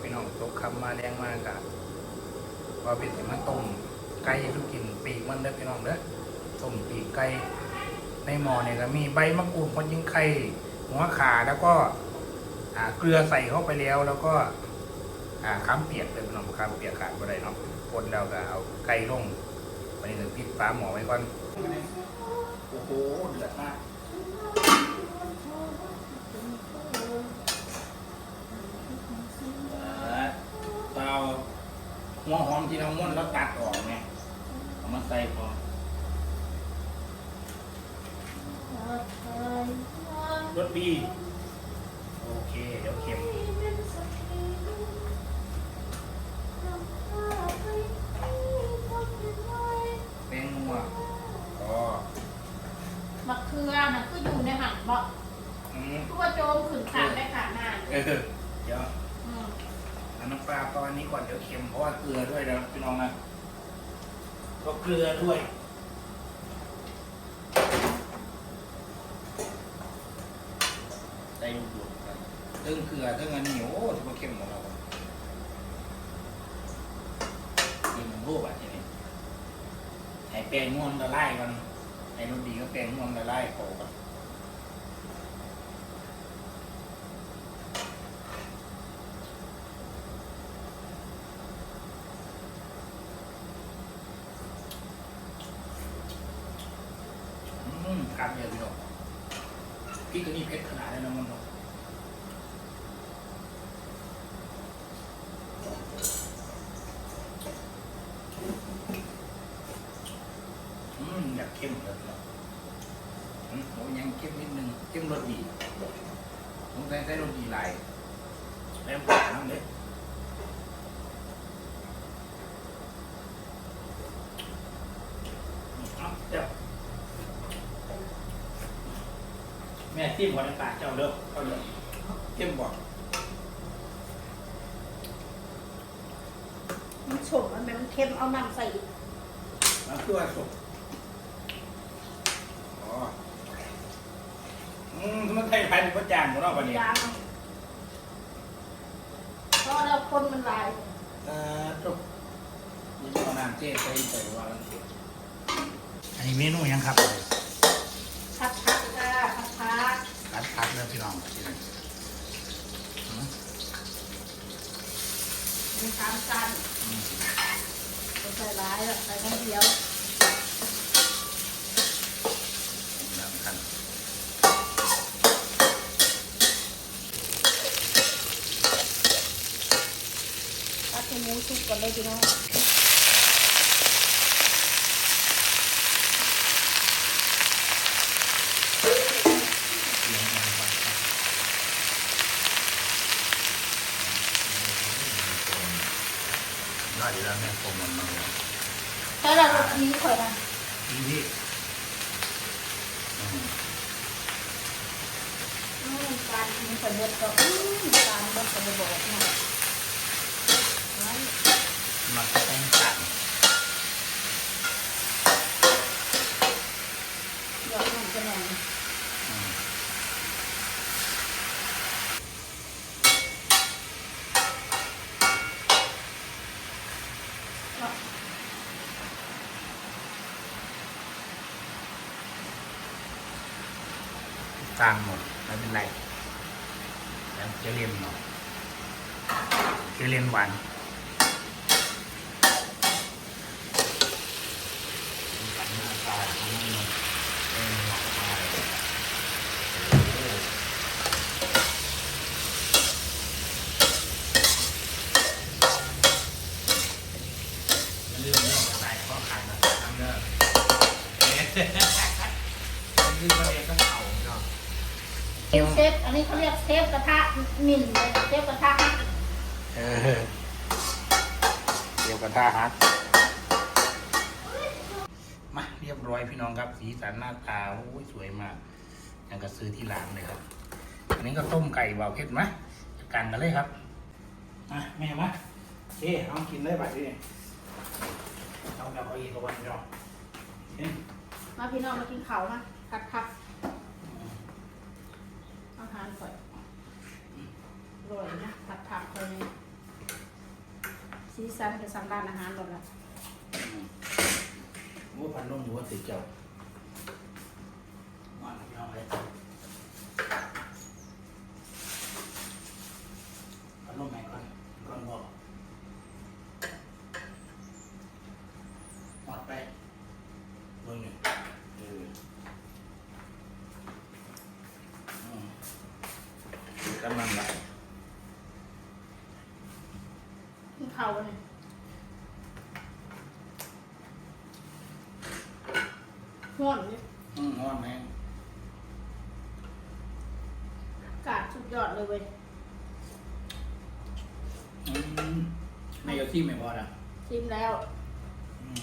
พี่น้องตกคำมาแรงมากกะว่าเป็นสิมาต้มไก่ทุกกินปีกมันเด้อพี่น้องเด้อต้มปีกไก่ในหม้อเนี่ยก็มีใบมะกรูดคนยิงไข่หัวขาแล้วก็เกลือใส่เข้าไปแล้ว แล้วก็ข้ามเปียกเลยพี่น้องข้ามเปียกขาดก็ได้เนาะคนแล้วก็เอาไก่ลงไปนี่ก็ปิดฝาหม้อไว้ก่อนโอ้โหเดือดมาก เตาหัวหอมที่เราม้วนแล้วตัดออกเนี่ยเอามาใส่พอรสดี ก็เกลือด้วยใส่ลูกดูดกันตึงเกลือตึงอันนี้โอ้ถือว่าเข้มของเรากินมันรูปอะทีนี้ให้แป้งม่วนละลายกันให้รสดีก็แป้งม่วนละลายโขกันอืม ครับเดี๋ยพี่น้องพี่ก็นี่เผ็ดขนาดนี้นะมันเนาะอืมอยากเข้มเลยครับอืมผมยังเข้มนิดนึงเข้มรสดีผมใส่ใส่รสดีหลายแล้วปลาน้ำเล็กเดี๋ยว แม่ที่หัวในปากเจ้าเด้อเขาเด้อเข้มบ่มันฉมมันเป็นมันเค็มเอาน้ำใส่อีกน้ำตัวสุกอ๋ออืมมันไทยไทยเป็นประจานหมดแล้ววันนี้ยางเพราะเราคนมันหลายเอ่อจบนี่เอาน้ำเจ๊ใส่ใส่ว่าแล้วอันนี้เมนูยังครับ พักพักๆจ้าพักพัก รั ดพักเริ่มพี่น้องทีนี้อืมๆมีสามชั้นอืมไม่ใส่หลายหรอกใส่น้ำเดียวน้ำกันพักให้หมูสุกก่อนเลยพี่น้อง เลี้ยงมันก่อนครับ ยอดดีแล้วแม่ผมมันมาเลยถ้าเราลดนี้ข่อยนะทีนี้อืมอืมการกินข่อยเบิดก็อืมการเบิดก็บ่บอกนะไว้ มาแป้งกัน หยอดน้ำจะหน่อย อืม เนาะ ตามหมดไม่เป็นไรแล้วจะเรียนหน่อยจะเรียนหวานกันหน้าตาของมันเนอะเอ็นหวานมากเลยโอ้โหมันเรื่องเรื่องอะไรข้อขายนะทำเรื่องเอ๊ะ เซฟอันนี้เขาเรียกเซฟกระทะหมิ่นเลยเซฟกระทะเออเดี๋ยวกระทะฮักมาเรียบร้อยพี่น้องครับ สีสันหน้าตาโอ้ยสวยมากยังกระซื้อที่ร้านเลยครับ อันนี้ก็ต้มไก่เบาเผ็ดไหมจัดการกันเลยครับมาแม่มาโอเคเอากินได้บัดนี้เอาแบบเอาอีกวันเดียวเห็นมาพี่น้องมากินข้าวมาคัดคัดานก่รวยนะผัดผักคนสีสันจะทนสังดานอาหารหมดละ หมูผันนมหมูติดเจ้า กำลังไหลกินข้าวกันเลยห่วนเลยอืมหอดแม่งอากาศสุดยอดเลยเว้ยอืมไม่เอาที่ไม่พอนะชิมแล้วอืม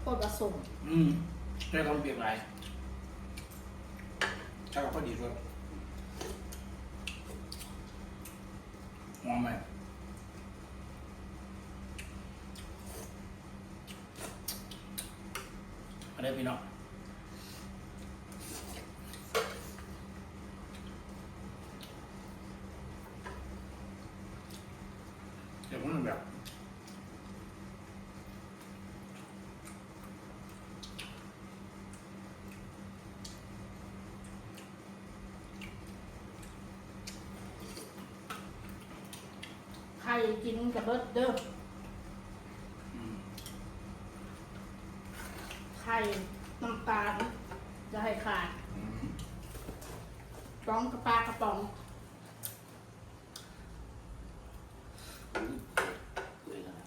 โคตรผสม อืมได้ความเปรียบไรถ้าเราพอดีด้วย มองไหมมาได้พี่น้องเดี๋ยวมันแบบ ใคร กินกับเบิร์ดเด้ออืมไข่น้ำตาลจะให้ขาดอืมร้องกระปลากระป๋องเปื่อยแล้วนะ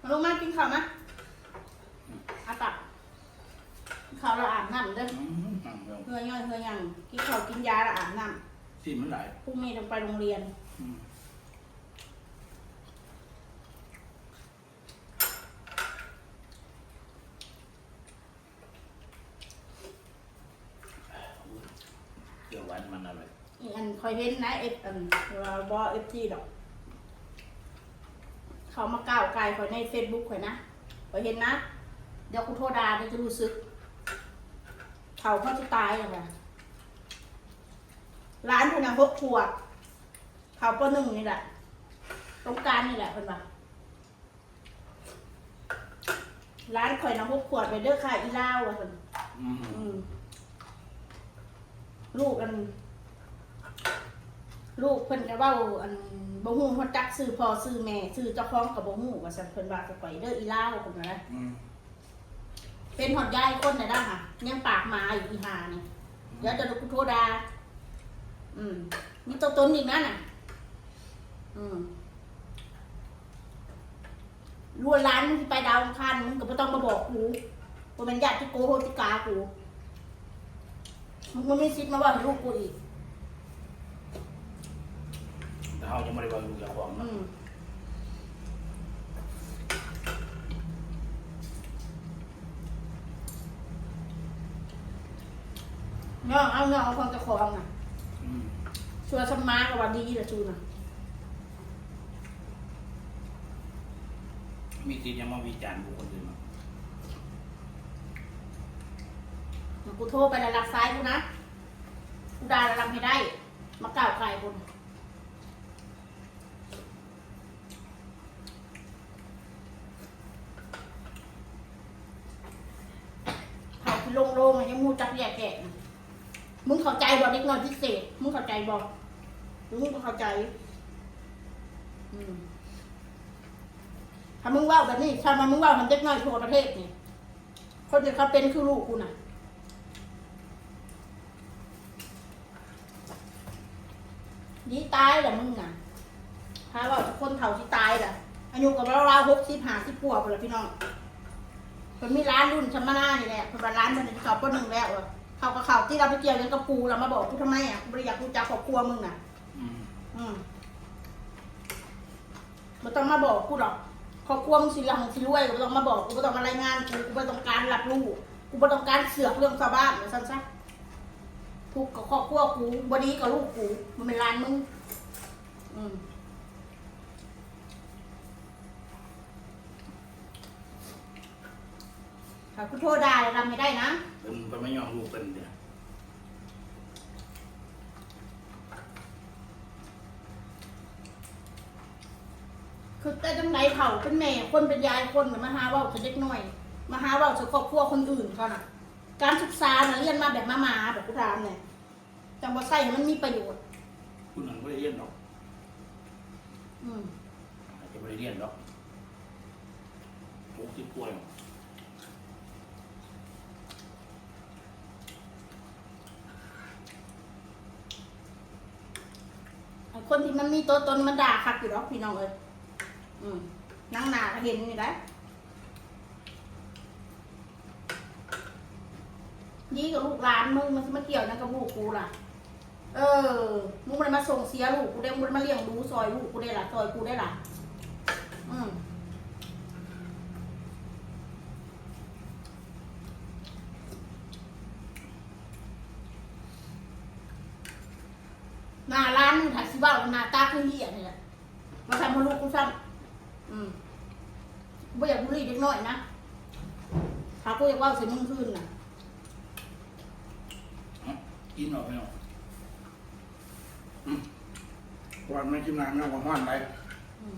มาลงมากินข้าวนะอาตักกินข้าวเราอาบน้ำเด้อ อืมอ่างเดียว เฮือย่อยเฮือยังกินข้าวกินยาเราอาบน้ ที่มันไหลายำพรุ่งนี้ต้องไปโรงเรียน อืมเดี๋ยวหวานมันอร่อยอีอันคอยเห็นนะเอฟอันเราบอเอฟจีดอก เขามาก้าวไกลคอยในเฟซบุ๊กคอยนะคอยเห็นนะ เดี๋ยวกูโทษดาเดี๋ยวจะรู้สึก เขาเขาจะตายอะค่ะ ร้านคุณนะหกขวบเขาปหนึ่งนี่แหละตรงกลารนี่แหละเป็นปะร้านข่อยนะหกขวดไปเด้อค่ะอีล่าวอะเพิ่นอืมอืมลูกอัน ลูกเพิ่นก็เว้าอันบ่ฮู้ฮอดจักซื้อพ่อซื้อแม่ซื้อเจ้าของก็บ่ฮู้ว่าซั่นเพิ่นว่าจะไปเด้ออีล่าวเพิ่นว่านะอืมเป็นฮอดยายคนน่ะด้ค่ะยังปากหมาอยู่อีหานี่เดี๋ยวจะดูกูโทษดา อืมมีตัวตนอีกนั่นน่ะ อืมรวยร้านมึงสิไปดาวอังคารมึงก็บ่ต้องมาบอกกูว่ามันญาติโกโหติกากูมึงบ่มีสิทธิ์มาว่าให้ลูกกูอีก แต่เขาจะไม่ได้บอกอยู่เจ้าของอืนะมเนาะเอาเนาะเอาความจะของน่ะอืม ชัวร์สมากับวันดีละชูน่ะมีทียังมาวิจารณ์บุคคลอื่นมากูโทรไปแล้วรับสายกูนะ กูด่าแล้วรับให้ได้ มาก่าวไกลคนเขาคือโล่งๆอะยังมูจักแยกแกะน่ะ มึงเข้าใจบอกเด็กน้อยพิเศษ มึงเข้าใจบอกหรือมึงก็เข้าใจ อืมถ้ามึงเว่าแบบนี้ถ้ามามึงเว่าทำเด็กน้อยทั่วประเทศนี่คนที่เขาเป็นคือลูกกูน่ะนี่ตายแหละมึงน่ะถ้าว่าคนเฒ่าที่ตายแหละอายุกับเราเราหกสิบห้าสิบขวบเลยพี่น้องมันมีร้านรุ่นชัมมานานี่แหละเป็นร้านมันเขาปหนึ่งแล้วอะ เขากับเขาที่เราไปเกี่ยวกันกับปูเรามาบอกกูทำไมอะบริยากกูจักครอบครัวมึงน่ะ อืมอืมไม่ต้องมาบอกกูหรอกครอบครัวมึงสิหลังสิรวยกูไม่ต้องมาบอกกูไม่ต้องมารายงานกูกูไม่ต้องการรับรู้กูไม่ต้องการเสือกเรื่องชาวบ้านหรือสั้นซะทุกข์กับครอบครัวกูบดีกับลูกกูมันเป็นร้านมึงอืมถ้ากูโทษได้ทำไม่ได้นะ พิ่นเพิ่นไม่ยอมลูกเป็นเดียคือแต่จังไดเผาเป็นแม่ คนเป็นยายคนก็มาหาว่าจะเล็กน่อย มาหาว่าจะครอบครัวคนอื่นเขาน่ะ การศึกษาน่ะเรียนมาแบบมามาแบบกูถามเนี่ยจังว่ใส้มันมีประโยชน์ คุณนั่นบ่ได้เรียนหรอกอืมอาจจะบ่ได้เรียนหรอกหกสิบกว่าแล้ว คนที่มันมีตัวตนมันด่าคักอยู่รอกพี่น้องเอ้ยอืมนั่งหนาก็เห็นอยู่ได้นี่กับลูกหลานมึงมันมาเกี่ยวนะกับลูกกูล่ะ เออ มึงมันมาส่งเสียลูกกูได้มึงมันมาเลี้ยงดูซอยลูกกูได้ล่ะซอยกูได้ล่ะ หน้าร้านมึงถ่ายสิบ้าหน้าตาคือเหี้ยนี่แหละมาทำมาลูกกูซ้ำอืมกูบ่อยากบุหรี่เล็กน้อยนะถ้ากูอยากเว่าเสียมึงขึ้นน่ะกินหรอกไม่เอาอืมวันไม่กินนานไม่เอาของห้อนไปอืม